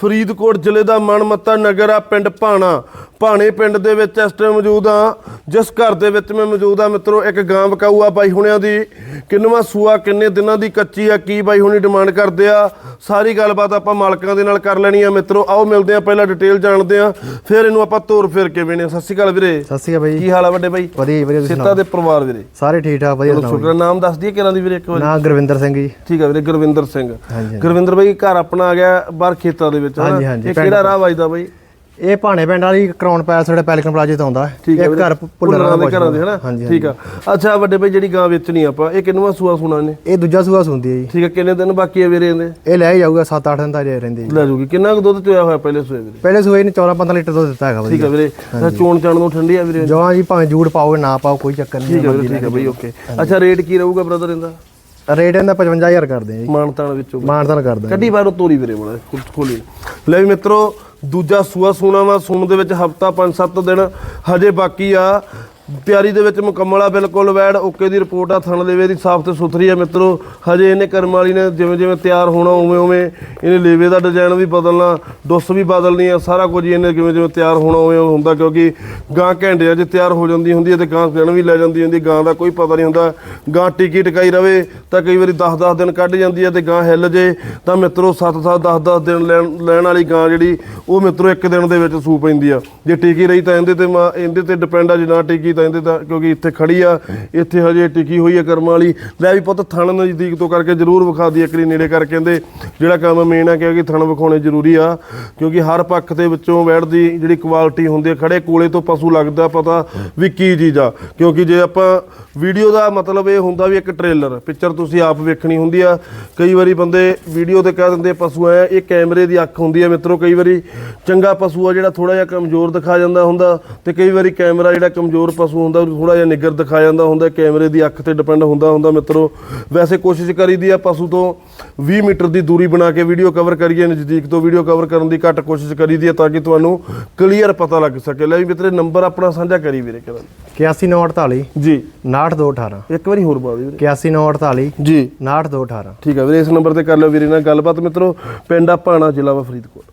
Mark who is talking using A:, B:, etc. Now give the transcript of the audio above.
A: ਫਰੀਦਕੋਟ ਜ਼ਿਲ੍ਹੇ ਦਾ ਮਨਮੱਤਾ ਨਗਰ ਆ ਪਿੰਡ ਭਾਣਾ। ਭਾਣੇ ਪਿੰਡ ਦੇ ਵਿੱਚ ਇਸ ਟਾਈਮ ਮੌਜੂਦ ਆ ਜਿਸ ਘਰ ਦੇ ਵਿੱਚ ਮੈਂ ਮੌਜੂਦ ਆ ਮਿੱਤਰੋ ਇੱਕ ਗਾਂ ਵਿਕਾਊ ਆ ਬਾਈ ਹੁਣਿਆਂ ਦੀ। ਕਿੰਨਵਾਂ ਸੂਆ ਕਿੰਨੇ ਦਿਨਾਂ ਦੀ ਕੱਚੀ ਆ ਕੀ ਬਾਈ ਹੁਣੀ ਡਿਮਾਂਡ ਕਰਦੇ ਆ? ਸਾਰੀ ਗੱਲਬਾਤ ਆਪਾਂ ਮਾਲਕਾਂ ਦੇ ਨਾਲ ਕਰ ਲੈਣੀ ਆ ਮਿੱਤਰੋ। ਆਓ ਮਿਲਦੇ ਆ ਪਹਿਲਾਂ ਡਿਟੇਲ ਜਾਣਦੇ ਆ ਫਿਰ ਇਹਨੂੰ ਆਪਾਂ ਤੋਰ ਫੇਰ ਕੇ ਵੇਣੇ ਸਤਿ ਸ਼੍ਰੀ ਅਕਾਲ ਵੀਰੇ।
B: ਸਤਿ ਸ਼੍ਰੀ ਅਕਾਲ ਬਾਈ।
A: ਕੀ ਹਾਲ ਆ ਵੱਡੇ ਬਾਈ?
B: ਵਧੀਆ ਵਧੀਆ ਤੁਸੀਂ
A: ਸਿੱਤਾ ਦੇ ਪਰਿਵਾਰ ਵੀਰੇ?
B: ਸਾਰੇ ਠੀਕ ਠਾਕ ਵਧੀਆ ਸੁਣਾਓ
A: ਸ਼ੁਕਰ ਨਾਮ ਦੱਸ ਦਈਏ ਕਿਹਨਾਂ ਦੀ ਵੀਰੇ ਇੱਕ ਵਾਰੀ?
B: ਨਾ ਗੁਰਵਿੰਦਰ ਸਿੰਘ ਜੀ।
A: ਠੀਕ ਆ ਵੀਰੇ ਗੁਰਵਿੰਦਰ ਸਿੰਘ। ਗੁਰਵਿੰਦਰ ਬਾਈ ਘਰ ਆਪਣਾ ਆ ਗਿਆ ਬਾਹਰ ਖੇਤਾਂ ਦੇ ਵਿੱਚ?
B: ਹਾਂਜੀ, ਹਾਂਜੀ,
A: ਇਹ ਕਿਹੜਾ ਰਾਹ ਵੱਜਦਾ ਬਾਈ?
B: ਇਹ ਭਾਣੇ ਪਿੰਡ ਵਾਲੀ ਕਰਾਉਣ ਪੈਸ ਸਾਡੇ ਪੈਲਕਨ ਪਲਾਜੇ ਤੋਂ ਆਉਂਦਾ।
A: ਠੀਕ ਹੈ
B: ਇੱਕ
A: ਵੀਰੇ।
B: ਘਰ
A: ਭੁੱਲਰਾਂ
B: ਪੁੱਲਰਾਂ
A: ਦੇ ਘਰਾਂ ਦੇ ਹਨਾ?
B: ਹਾਂਜੀ
A: ਠੀਕ ਆ। ਅੱਛਾ ਵੱਡੇ ਬਾਈ ਜਿਹੜੀ ਗਾਂ ਵੇਚਣੀ ਆਪਾਂ ਇਹ ਕਿੰਨਵਾਂ ਸੂਆ ਸੁਣਾ ਨੇ
B: ਇਹ ਦੂਜਾ ਸੂਆ ਸੁੰਦੀ ਹੈ ਜੀ।
A: ਠੀਕ ਆ ਕਿੰਨੇ ਦਿਨ ਬਾਕੀ ਆ ਵੀਰੇ ਇਹਦੇ?
B: ਇਹ ਲੈ ਹੀ ਜਾਊਗਾ 7-8 ਦਿਨ ਦਾ ਜੇ ਰਹਿੰਦੇ ਜੀ।
A: ਲੈ ਜੂਗੀ। ਕਿੰਨਾ ਕੁ ਦੁੱਧ ਚੋਇਆ ਹੋਇਆ ਪਹਿਲੇ ਸੂਏ ਵੀਰੇ?
B: ਪਹਿਲੇ ਸੂਏ ਨੇ 14-15 ਲੀਟਰ ਦੁੱਧ ਦਿੱਤਾ ਹੈਗਾ
A: ਠੀਕ ਆ ਵੀਰੇ। ਤਾਂ ਚੋਣ ਚਾਣ ਨੂੰ ਠੰਡੀ ਆ ਵੀਰੇ
B: ਜਵਾਂ ਜੀ ਭਾਵੇਂ ਜੂੜ ਪਾਓਗੇ ਨਾ ਪਾਓ ਕੋਈ ਚੱਕਰ ਨਹੀਂ
A: ਠੀਕ ਆ ਵੀਰੇ ਠੀਕ ਆ ਬਾਈ ਓਕੇ। ਅੱਛਾ ਰੇਟ ਕੀ ਰਹੂਗਾ ਬ੍ਰਦਰ ਇਹਦਾ?
B: ਰੇਟ ਇਹਦਾ 55000 ਕਰਦੇ ਆ ਜੀ।
A: ਮਾਨਤਾਨ ਵਿੱਚੋਂ।
B: ਮਾਨਦਾਨ ਕਰਦੇ
A: ਕੱਢੀ ਬਾਹਰੋਂ ਤੋਰੀ ਵੀਰੇ ਬੜਾ ਖੋਲੀ ਲੈ ਵੀ ਮਿੱਤਰੋ ਦੂਜਾ ਸੂਆ ਸੂਣਾ ਵਾ ਸੂਣ ਦੇ ਵਿੱਚ ਹਫਤਾ 5-7 ਦਿਨ ਹਜੇ ਬਾਕੀ ਆ। ਤਿਆਰੀ ਦੇ ਵਿੱਚ ਮੁਕੰਮਲ ਆ, ਬਿਲਕੁਲ ਵੈੜ, ਓਕੇ ਦੀ ਰਿਪੋਰਟ ਆ, ਥਣ ਲੇਵੇ ਦੀ ਸਾਫ਼ ਤੇ ਸੁਥਰੀ ਆ ਮਿੱਤਰੋ। ਹਜੇ ਇਹਨੇ ਕਰਮ ਵਾਲੀ ਨੇ ਜਿਵੇਂ ਜਿਵੇਂ ਤਿਆਰ ਹੋਣਾ, ਉਵੇਂ ਉਵੇਂ ਇਹਨੇ ਲੇਵੇ ਦਾ ਡਿਜ਼ਾਈਨ ਵੀ ਬਦਲਣਾ ਡੁੱਸ ਵੀ ਬਦਲਣੀ ਆ, ਸਾਰਾ ਕੁਝ ਇਹਨੇ ਜਿਵੇਂ ਜਿਵੇਂ ਤਿਆਰ ਹੋਣਾ, ਉਵੇਂ ਹੁੰਦਾ, ਕਿਉਂਕਿ ਗਾਂ ਘੰਟਿਆਂ 'ਚ ਤਿਆਰ ਹੋ ਜਾਂਦੀ ਹੁੰਦੀ ਹੈ ਤੇ ਗਾਂ ਦਿਨ ਵੀ ਲੈ ਜਾਂਦੀ ਹੁੰਦੀ ਗਾਂ ਦਾ ਕੋਈ ਪਤਾ ਨਹੀਂ ਹੁੰਦਾ। ਗਾਂ ਟਿਕੀ ਟਕਾਈ ਰਵੇ ਤਾਂ ਕਈ ਵਾਰੀ 10-10 ਦਿਨ ਕੱਢ ਜਾਂਦੀ ਹੈ ਤੇ ਗਾਂ ਹਿੱਲ ਜੇ, ਤਾਂ ਮਿੱਤਰੋ 7-7 10-10 ਦਿਨ ਲੈਣ ਲੈਣ ਵਾਲੀ ਗਾਂ ਜਿਹੜੀ, ਉਹ ਮਿੱਤਰੋ ਇੱਕ ਦਿਨ ਦੇ ਵਿੱਚ ਸੂ ਪੈਂਦੀ ਆ। ਜੇ ਟਿਕੀ ਰਹੀ ਤਾਂ ਇਹਦੇ ਤੇ ਮਾ- ਇਹਦੇ ਤੇ ਡਿਪੈਂਡ ਆ ਜੇ ਨਾ ਟਿਕੀ ਤਾਂ ਇਹਦੇ ਤਾਂ ਕਿਉਂਕਿ ਇੱਥੇ ਖੜੀ ਆ, ਇੱਥੇ ਹਜੇ ਟਿਕੀ ਹੋਈ ਆ ਕਰਮਾਂ ਵਾਲੀ। ਲੈ ਵੀ ਪੁੱਤ, ਥਣ ਨਜ਼ਦੀਕ ਤੋਂ ਕਰਕੇ ਜ਼ਰੂਰ ਵਿਖਾ ਦੀ ਇੱਕਰੀ ਨੇੜੇ ਕਰਕੇ ਕਹਿੰਦੇ। ਜਿਹੜਾ ਕੰਮ ਮੇਨ ਆ ਕਿਉਂਕਿ ਥਣ ਵਿਖਾਉਣੇ ਜ਼ਰੂਰੀ ਆ। ਕਿਉਂਕਿ ਹਰ ਪੱਖ ਦੇ ਵਿੱਚੋਂ ਵੈੜ ਦੀ ਜਿਹੜੀ ਕੁਆਲਿਟੀ ਹੁੰਦੀ ਆ, ਖੜੇ ਕੋਲੇ ਤੋਂ ਪਸ਼ੂ ਲੱਗਦਾ ਪਤਾ ਵੀ ਕੀ ਚੀਜ਼ ਆ। ਕਿਉਂਕਿ ਜੇ ਆਪਾਂ ਵੀਡੀਓ ਦਾ ਮਤਲਬ ਇਹ ਹੁੰਦਾ ਵੀ ਇੱਕ ਟ੍ਰੇਲਰ ਪਿਕਚਰ ਤੁਸੀਂ ਆਪ ਵੇਖਣੀ ਹੁੰਦੀ ਆ। ਕਈ ਵਾਰੀ ਬੰਦੇ ਵੀਡੀਓ ਤੇ ਕਹਿ ਦਿੰਦੇ ਪਸ਼ੂ ਐ, ਇਹ ਕੈਮਰੇ ਦੀ ਅੱਖ ਹੁੰਦੀ ਆ ਮਿੱਤਰੋ, ਕਈ ਵਾਰੀ ਚੰਗਾ ਪਸ਼ੂ ਆ ਜਿਹੜਾ ਥੋੜਾ ਜਿਹਾ ਕਮਜ਼ੋਰ ਦਿਖਾ ਜਾਂਦਾ ਹੁੰਦਾ ਤੇ ਕਈ ਵਾਰੀ ਕੈਮਰਾ ਜਿਹੜਾ ਕਮਜ਼ੋਰ ਪਸ਼ੂ ਹੁੰਦਾ ਥੋੜਾ ਜਿਹਾ ਨਿੱਗਰ ਦਿਖਾ ਜਾਂਦਾ ਹੁੰਦਾ ਕੈਮਰੇ ਦੀ ਅੱਖ ਤੇ ਡਿਪੈਂਡ ਹੁੰਦਾ ਹੁੰਦਾ ਮਿੱਤਰੋ। ਵੈਸੇ ਕੋਸ਼ਿਸ਼ ਕਰੀਦੀ ਆ ਪਸ਼ੂ ਤੋਂ 20 ਮੀਟਰ ਦੀ ਦੂਰੀ ਬਣਾ ਕੇ ਵੀਡੀਓ ਕਵਰ ਕਰੀਏ ਨਜ਼ਦੀਕ ਤੋਂ ਵੀਡੀਓ ਕਵਰ ਕਰਨ ਦੀ ਘੱਟ ਕੋਸ਼ਿਸ਼ ਕਰੀਦੀ ਆ ਤਾਂ ਕਿ ਤੁਹਾਨੂੰ ਕਲੀਅਰ ਪਤਾ ਲੱਗ ਸਕੇ। ਲੈ ਵੀ ਮਿੱਤਰੇ ਨੰਬਰ ਆਪਣਾ ਸਾਂਝਾ ਕਰੀ ਵੀਰੇ ਕਿਹੜਾ।
B: 81948
A: ਜੀ।
B: 69218
A: ਇੱਕ ਵਾਰੀ ਹੋਰ ਬਾਦ ਵੀਰੇ।
B: 81948
A: ਜੀ।
B: 69218
A: ਠੀਕ ਹੈ ਵੀਰੇ ਇਸ ਨੰਬਰ ਤੇ ਕਰ ਲਿਓ ਵੀਰੇ ਨਾਲ ਗੱਲਬਾਤ ਮਿੱਤਰੋ। ਪਿੰਡ ਆ ਭਾਣਾ ਜ਼ਿਲ੍ਹਾ ਵਾ ਫਰੀਦਕੋਟ।